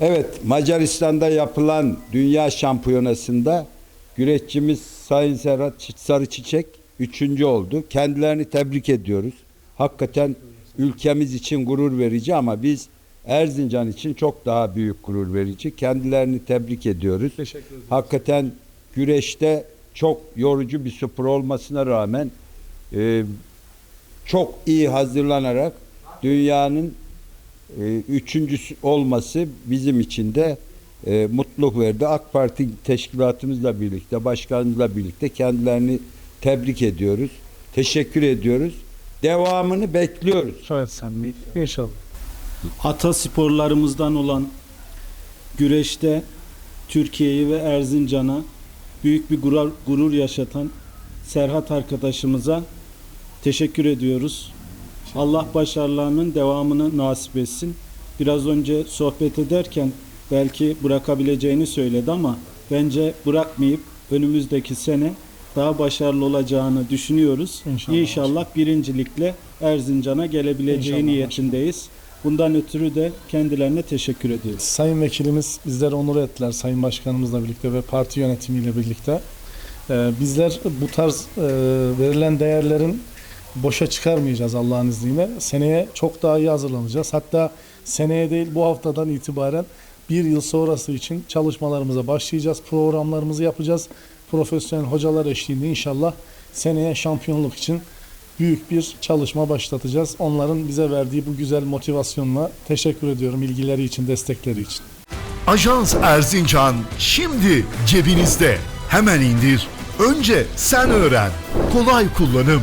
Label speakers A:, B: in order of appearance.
A: Evet, Macaristan'da yapılan Dünya Şampiyonası'nda güreşçimiz Sayın Serhat Çi- Sarıçiçek üçüncü oldu. Kendilerini tebrik ediyoruz. Hakikaten ülkemiz için gurur verici ama biz Erzincan için çok daha büyük gurur verici. Kendilerini tebrik ediyoruz.
B: Teşekkür ederim.
A: Hakikaten güreşte çok yorucu bir spor olmasına rağmen e, çok iyi hazırlanarak dünyanın üçüncüsü olması bizim için de e, mutluluk verdi. AK Parti teşkilatımızla birlikte, başkanımızla birlikte kendilerini tebrik ediyoruz. Teşekkür ediyoruz. Devamını bekliyoruz.
B: Evet sen bir inşallah.
C: ata sporlarımızdan olan güreşte Türkiye'yi ve Erzincan'a büyük bir gurur, gurur yaşatan Serhat arkadaşımıza teşekkür ediyoruz. Allah başarılarının devamını nasip etsin. Biraz önce sohbet ederken belki bırakabileceğini söyledi ama bence bırakmayıp önümüzdeki sene daha başarılı olacağını düşünüyoruz.
B: İnşallah.
C: İnşallah birincilikle Erzincan'a gelebileceği
B: İnşallah.
C: niyetindeyiz. Bundan ötürü de kendilerine teşekkür ediyoruz.
B: Sayın Vekilimiz bizleri onur ettiler Sayın Başkanımızla birlikte ve parti yönetimiyle birlikte. Ee, bizler bu tarz e, verilen değerlerin boşa çıkarmayacağız Allah'ın izniyle. Seneye çok daha iyi hazırlanacağız. Hatta seneye değil bu haftadan itibaren bir yıl sonrası için çalışmalarımıza başlayacağız. Programlarımızı yapacağız. Profesyonel hocalar eşliğinde inşallah seneye şampiyonluk için büyük bir çalışma başlatacağız. Onların bize verdiği bu güzel motivasyonla teşekkür ediyorum ilgileri için, destekleri için.
D: Ajans Erzincan şimdi cebinizde. Hemen indir. Önce sen öğren. Kolay kullanım.